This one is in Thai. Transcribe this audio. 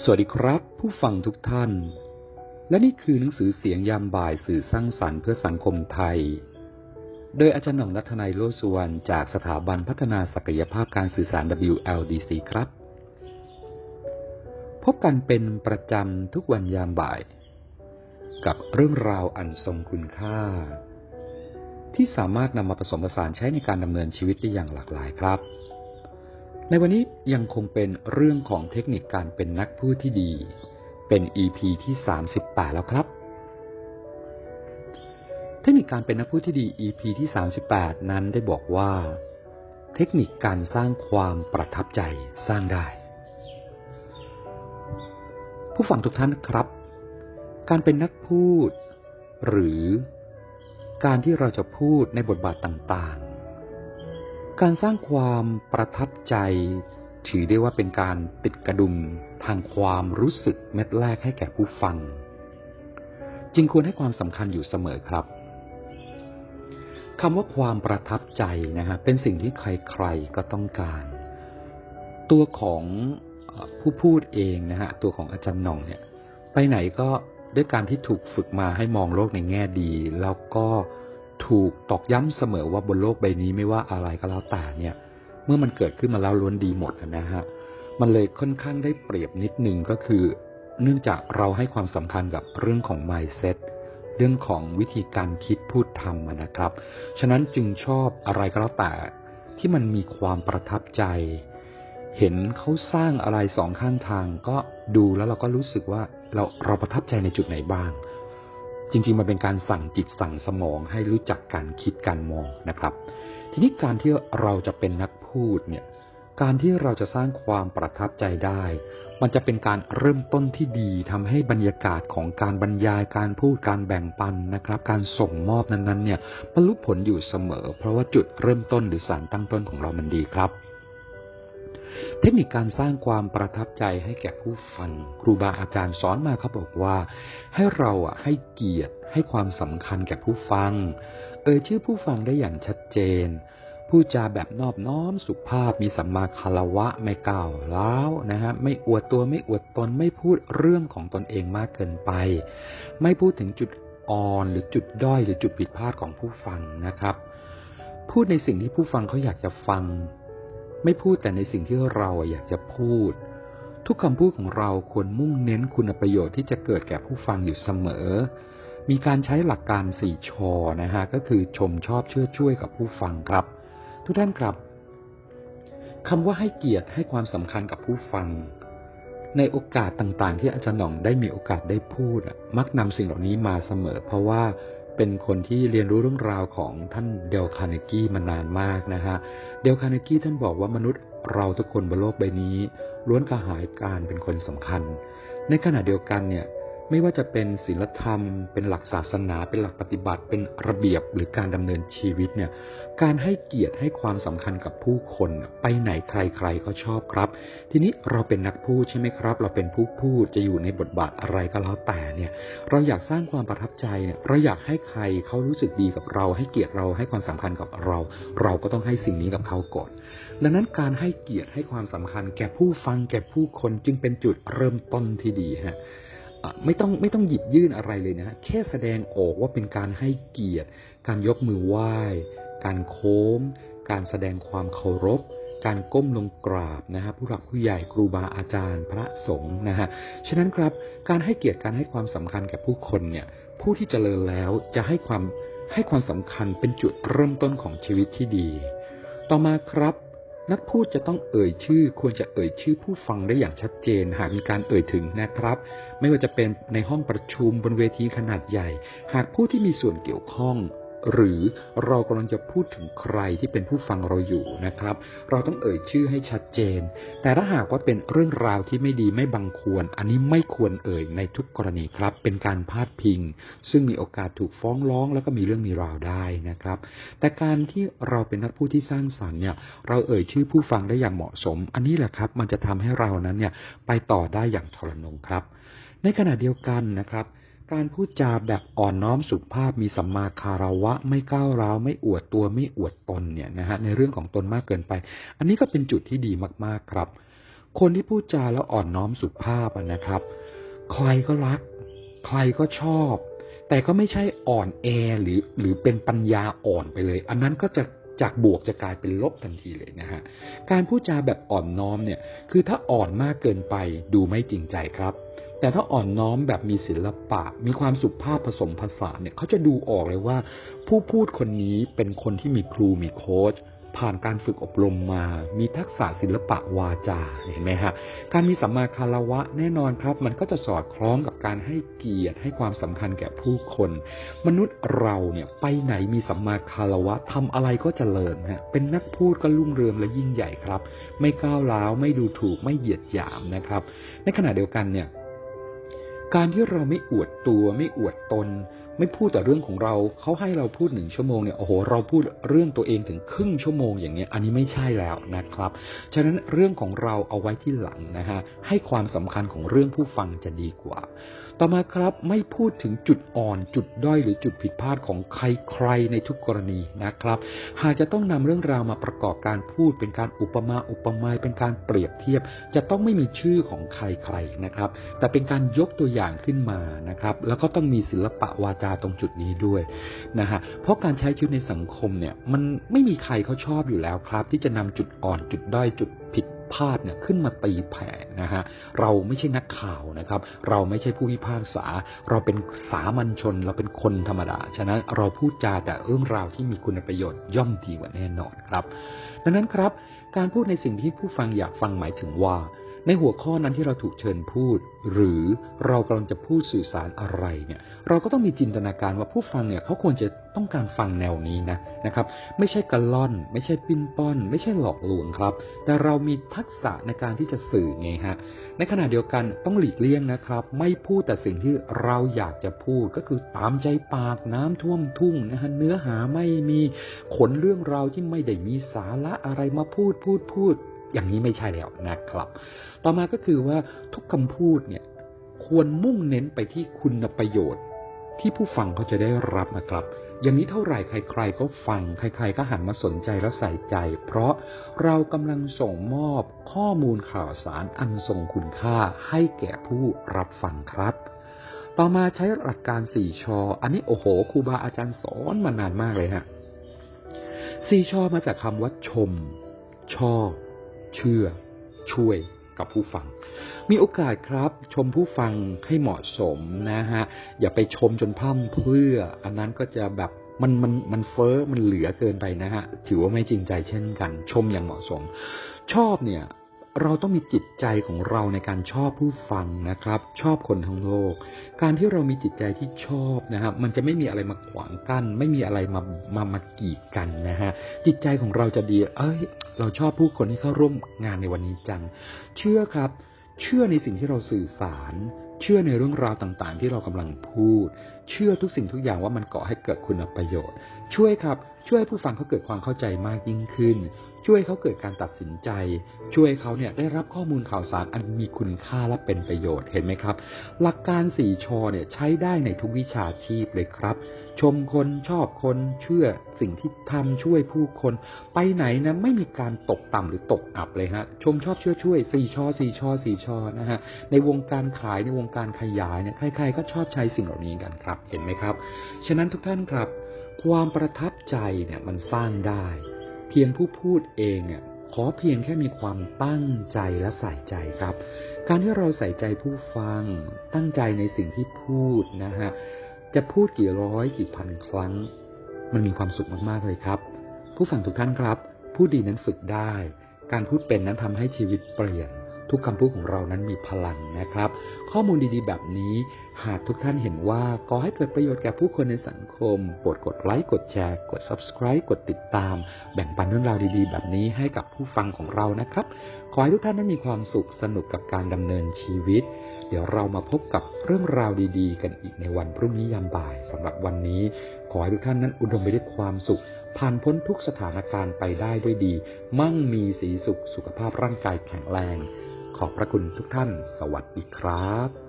สวัสดีครับ ผู้ฟังทุกท่าน และนี่คือหนังสือเสียงยามบ่ายสื่อสร้างสรรค์เพื่อสังคมไทย โดยอาจารย์หน่องนัทนายโลสุวรรณจากสถาบันพัฒนาศักยภาพการสื่อสาร WLDC ครับ พบกันเป็นประจำทุกวันยามบ่าย กับเรื่องราวอันทรงคุณค่า ที่สามารถนำมาผสมผสานใช้ในการดำเนินชีวิตได้อย่างหลากหลายครับ ในวันนี้ยังคงเป็นเรื่องของเทคนิคการเป็นนักพูดที่ดี เป็น EP ที่ 38 แล้วครับ เทคนิคการเป็นนักพูดที่ดี EP ที่ 38 นั้นได้บอกว่า เทคนิคการสร้างความประทับใจสร้างได้ ผู้ฟังทุกท่านครับ การเป็นนักพูด หรือ การที่เราจะพูดในบทบาทต่างๆ การสร้างความประทับใจ ถือได้ว่าเป็นการติดกระดุมทางความรู้สึกเม็ดแรกให้แก่ผู้ฟัง จึงควรให้ความสำคัญอยู่เสมอครับคำว่าความประทับใจนะฮะเป็นสิ่งที่ใครๆก็ต้องการ ตัวของผู้พูดเองนะฮะตัวของอาจารย์หน่องเนี่ย ไปไหนก็ด้วยการที่ถูกฝึกมาให้มองโลกในแง่ดี แล้วก็ ถูกตอกย้ำเสมอว่าบนโลกใบนี้ไม่ว่าอะไรก็แล้วแต่เนี่ย เมื่อมันเกิดขึ้นมาแล้วล้วนดีหมดนะฮะมันเลยค่อนข้างได้เปรียบนิดนึงก็คือ เนื่องจากเราให้ความสำคัญกับเรื่องของ mindset เรื่องของวิธีการคิดพูดทำนะครับ ฉะนั้นจึงชอบอะไรก็แล้วแต่ที่มันมีความประทับใจ เห็นเขาสร้างอะไรสองข้างทาง ก็ดูแล้วเราก็รู้สึกว่าเราเราประทับใจในจุดไหนบ้าง จริงๆ มันเป็นการสั่งจิตสั่งสมองให้รู้จักการคิดการมองนะครับ ทีนี้การที่เราจะเป็นนักพูดเนี่ย การที่เราจะสร้างความประทับใจได้ มันจะเป็นการเริ่มต้นที่ดีทำให้บรรยากาศของการบรรยายการพูดการแบ่งปันนะครับ การส่งมอบนั้นๆเนี่ยบรรลุผลอยู่เสมอ เพราะว่าจุดเริ่มต้นหรือสารตั้งต้นของเรามันดีครับ เทคนิคการสร้างความประทับใจให้แก่ผู้ฟัง ครูบาอาจารย์สอนมาเขาบอกว่า ให้เราอะให้เกียรติให้ความสำคัญแก่ผู้ฟัง เอ่ยชื่อผู้ฟังได้อย่างชัดเจนพูดจาแบบนอบน้อมสุภาพมีสัมมาคารวะไม่ก้าวร้าวนะฮะไม่อวดตัวไม่อวดตนไม่พูดเรื่องของตนเองมากเกินไป ไม่พูดถึงจุดอ่อนหรือจุดด้อยหรือจุดผิดพลาดของผู้ฟังนะครับ พูดในสิ่งที่ผู้ฟังเขาอยากจะฟัง ไม่พูดแต่ในสิ่งที่เราอยากจะพูด ทุกคำพูดของเราควรมุ่งเน้นคุณประโยชน์ที่จะเกิดแก่ผู้ฟังอยู่เสมอ มีการใช้หลักการสี่ชอนะฮะก็คือชมชอบเชื่อช่วยกับผู้ฟังครับ ทุกท่านครับคำว่าให้เกียรติให้ความสำคัญกับผู้ฟัง ในโอกาสต่างๆ ที่อาจารย์หน่องได้มีโอกาสได้พูด มักนำสิ่งเหล่านี้มาเสมอ เพราะว่า เป็นคนที่เรียนรู้เรื่องราวของท่านเดลคาเนกี้มานานมากนะฮะ เดลคาเนกี้ท่านบอกว่ามนุษย์เราทุกคนบนโลกใบนี้ ล้วนกระหายการเป็นคนสำคัญ ในขณะเดียวกันเนี่ย ไม่ว่าจะเป็นศีลธรรม เป็นหลักศาสนา เป็นหลักปฏิบัติ เป็นระเบียบหรือการดำเนินชีวิตเนี่ย การให้เกียรติให้ความสำคัญกับผู้คนไปไหนใครๆก็ชอบครับ ทีนี้เราเป็นนักพูดใช่ไหมครับ เราเป็นผู้พูดจะอยู่ในบทบาทอะไรก็แล้วแต่เนี่ย เราอยากสร้างความประทับใจเนี่ย เราอยากให้ใครเขารู้สึกดีกับเรา ให้เกียรติเราให้ความสำคัญกับเรา เราก็ต้องให้สิ่งนี้กับเขาก่อน ดังนั้นการให้เกียรติให้ความสำคัญ แก่ผู้ฟังแก่ผู้คนจึงเป็นจุดเริ่มต้นที่ดีฮะ ไม่ต้องไม่ต้องหยิบยื่นอะไรเลยนะฮะแค่แสดงออกว่าเป็นการให้เกียรติ การยกมือไหว้ การโค้ง การแสดงความเคารพ การก้มลงกราบนะฮะผู้หลักผู้ใหญ่ครูบาอาจารย์พระสงฆ์นะฮะฉะนั้นครับการให้เกียรติการให้ความสำคัญแก่ผู้คนเนี่ยผู้ที่เจริญแล้วจะให้ความให้ความสำคัญเป็นจุดเริ่มต้นของชีวิตที่ดี ต่อมาครับ นักพูดจะต้องเอ่ยชื่อ ควรจะเอ่ยชื่อผู้ฟังได้อย่างชัดเจน หากมีการเอ่ยถึงนะครับ ไม่ว่าจะเป็นในห้องประชุมบนเวทีขนาดใหญ่ หากผู้ที่มีส่วนเกี่ยวข้อง หรือเรากำลังจะพูดถึงใครที่เป็นผู้ฟังเราอยู่นะครับ เราต้องเอ่ยชื่อให้ชัดเจน แต่ถ้าหากว่าเป็นเรื่องราวที่ไม่ดีไม่บังควร อันนี้ไม่ควรเอ่ยในทุกกรณีครับ เป็นการพาดพิง ซึ่งมีโอกาสถูกฟ้องร้อง แล้วก็มีเรื่องมีราวได้นะครับ แต่การที่เราเป็นนักพูดที่สร้างสรรค์เนี่ย เราเอ่ยชื่อผู้ฟังได้อย่างเหมาะสม อันนี้แหละครับ มันจะทำให้เรานั้นเนี่ยไปต่อได้อย่างทรนงครับ ในขณะเดียวกันนะครับ การพูดจาแบบอ่อนน้อมสุภาพมีสัมมาคารวะ ไม่ก้าวร้าวไม่อวดตัวไม่อวดตนเนี่ยนะฮะในเรื่องของตนมากเกินไป อันนี้ก็เป็นจุดที่ดีมากๆครับ คนที่พูดจาแล้วอ่อนน้อมสุภาพนะครับ ใครก็รัก ใครก็ชอบ แต่ก็ไม่ใช่อ่อนแอหรือหรือเป็นปัญญาอ่อนไปเลย อันนั้นก็จะจากบวกจะกลายเป็นลบทันทีเลยนะฮะการพูดจาแบบอ่อนน้อมเนี่ย คือถ้าอ่อนมากเกินไปดูไม่จริงใจครับ แต่ถ้าอ่อนน้อมแบบมีศิลปะ มีความสุภาพผสมผสานเนี่ยเขาจะดูออกเลยว่า ผู้พูดคนนี้เป็นคนที่มีครูมีโค้ชผ่านการฝึกอบรมมา มีทักษะศิลปะวาจา เห็นไหมฮะ การมีสัมมาคารวะแน่นอนครับ มันก็จะสอดคล้องกับการให้เกียรติให้ความสำคัญแก่ผู้คน มนุษย์เราเนี่ยไปไหนมีสัมมาคารวะทำอะไรก็เจริญฮะ เป็นนักพูดก็รุ่งเรืองและยิ่งใหญ่ครับ ไม่ก้าวร้าว ไม่ดูถูก ไม่เหยียดหยามนะครับ ในขณะเดียวกันเนี่ย การที่เราไม่อวดตัวไม่อวดตน ไม่พูดแต่เรื่องของเราเขาให้เราพูดหนึ่งชั่วโมงเนี่ยโอ้โหเราพูดเรื่องตัวเองถึงครึ่งชั่วโมงอย่างเงี้ยอันนี้ไม่ใช่แล้วนะครับ ฉะนั้นเรื่องของเราเอาไว้ที่หลังนะฮะให้ความสำคัญของเรื่องผู้ฟังจะดีกว่า ต่อมาครับไม่พูดถึงจุดอ่อนจุดด้อยหรือจุดผิดพลาดของใครๆในทุกกรณีนะครับ หากจะต้องนำเรื่องราวมาประกอบการพูดเป็นการอุปมาอุปไมยเป็นการเปรียบเทียบ จะต้องไม่มีชื่อของใครๆนะครับ แต่เป็นการยกตัวอย่างขึ้นมานะครับ แล้วก็ต้องมีศิลปะวาจาตรงจุดนี้ด้วยนะฮะเพราะการใช้ชีวิตในสังคมเนี่ยมันไม่มีใครเขาชอบอยู่แล้วครับ ที่จะนำจุดอ่อนจุดด้อยจุดผิด พาดเนี่ยขึ้นมาตีแผ่นะฮะเราไม่ใช่นักข่าวนะครับ เราไม่ใช่ผู้พิพากษา เราเป็นสามัญชน เราเป็นคนธรรมดา ฉะนั้นเราพูดจาแต่เรื่องราวที่มีคุณประโยชน์ย่อมดีกว่าแน่นอนครับ ดังนั้นครับ การพูดในสิ่งที่ผู้ฟังอยากฟังหมายถึงว่า ในหัวข้อนั้นที่เราถูกเชิญพูด หรือเรากำลังจะพูดสื่อสารอะไรเนี่ย เราก็ต้องมีจินตนาการว่าผู้ฟังเนี่ยเขาควรจะต้องการฟังแนวนี้นะนะครับ ไม่ใช่กระล่อน ไม่ใช่ปิ้นป้อน ไม่ใช่หลอกลวงครับ แต่เรามีทักษะในการที่จะสื่อไงฮะในขณะเดียวกันต้องหลีกเลี่ยงนะครับ ไม่พูดแต่สิ่งที่เราอยากจะพูดก็คือตามใจปากน้ำท่วมทุ่งนะฮะเนื้อหาไม่มีขนเรื่องราวที่ไม่ได้มีสาระอะไรมาพูดพูดพูด อย่างนี้ไม่ใช่แล้วนะครับ ต่อมาก็คือว่าทุกคำพูดเนี่ยควรมุ่งเน้นไปที่คุณประโยชน์ ที่ผู้ฟังเขาจะได้รับนะครับอย่างนี้เท่าไหร่ใคร ๆ ก็ฟัง ใคร ๆ ก็หันมาสนใจและใส่ใจ เพราะเรากำลังส่งมอบข้อมูลข่าวสารอันทรงคุณค่าให้แก่ผู้รับฟังครับ ต่อมาใช้หลักการสี่ชอ อันนี้โอ้โหครูบาอาจารย์สอนมานานมากเลยฮะสี่ชอมาจากคำว่าชม ชอบ เชื่อ ช่วยกับผู้ฟัง มีโอกาสครับ ชมผู้ฟังให้เหมาะสมนะฮะ อย่าไปชมจนพร่ำเพื่อ อันนั้นก็จะแบบมันมันมันเฟอ้อมันเหลือเกินไปนะฮะ ถือว่าไม่จริงใจเช่นกัน ชมอย่างเหมาะสม ชอบเนี่ย เราต้องมีจิตใจของเราในการชอบผู้ฟังนะครับ ชอบคนทั้งโลก การที่เรามีจิตใจที่ชอบนะครับมันจะไม่มีอะไรมาขวางกั้นไม่มีอะไรมามามากีดกันนะฮะจิตใจของเราจะดี เอ้ย เราชอบผู้คนที่เข้าร่วมงานในวันนี้จัง เชื่อครับ เชื่อในสิ่งที่เราสื่อสาร เชื่อในเรื่องราวต่างๆ ที่เรากำลังพูด เชื่อทุกสิ่งทุกอย่างว่ามันก่อให้เกิดคุณประโยชน์ ช่วยครับ ช่วยให้ผู้ฟังเขาเกิดความเข้าใจมากยิ่งขึ้น ช่วยเขาเกิดการตัดสินใจ ช่วยเขาเนี่ยได้รับข้อมูลข่าวสารอันมีคุณค่าและเป็นประโยชน์เห็นไหมครับ หลักการสี่ชอเนี่ยใช้ได้ในทุกวิชาชีพเลยครับ ชมคนชอบคนเชื่อสิ่งที่ทำช่วยผู้คน ไปไหนนะไม่มีการตกต่ำหรือตกอับเลยฮะชมชอบเชื่อช่วยสี่ชอสี่ชอสี่ชอนะฮะในวงการขายในวงการขยายเนี่ยใครๆก็ชอบใช้สิ่งเหล่านี้กันครับ เห็นไหมครับ ฉะนั้นทุกท่านครับ ความประทับใจเนี่ยมันสร้างได้ เพียงผู้พูดเองเนี่ยขอเพียงแค่มีความตั้งใจและใส่ใจครับ การที่เราใส่ใจผู้ฟัง ตั้งใจในสิ่งที่พูดนะฮะ จะพูดกี่ร้อยกี่พันครั้ง มันมีความสุขมากๆเลยครับ ผู้ฟังทุกท่านครับพูดดีนั้นฝึกได้ การพูดเป็นนั้นทำให้ชีวิตเปลี่ยน ทุกคำพูดของเรานั้นมีพลังนะครับ ข้อมูลดีๆ แบบนี้ หากทุกท่านเห็นว่าก่อให้เกิดประโยชน์แก่ผู้คนในสังคมโปรดกดไลค์กดแชร์ กด subscribe กดติดตาม แบ่งปันเรื่องราวดีๆ แบบนี้ให้กับผู้ฟังของเรานะครับ ขอให้ทุกท่านนั้นมีความสุขสนุกกับการดำเนินชีวิต เดี๋ยวเรามาพบกับเรื่องราวดีๆ กันอีกในวันพรุ่งนี้ยามบ่ายสำหรับวันนี้ ขอให้ทุกท่านนั้นอุดมไปด้วยความสุขผ่านพ้นทุกสถานการณ์ไปได้ด้วยดี มั่งมีสีสุข สุขภาพร่างกายแข็งแรง ขอบพระคุณทุกท่าน สวัสดีครับ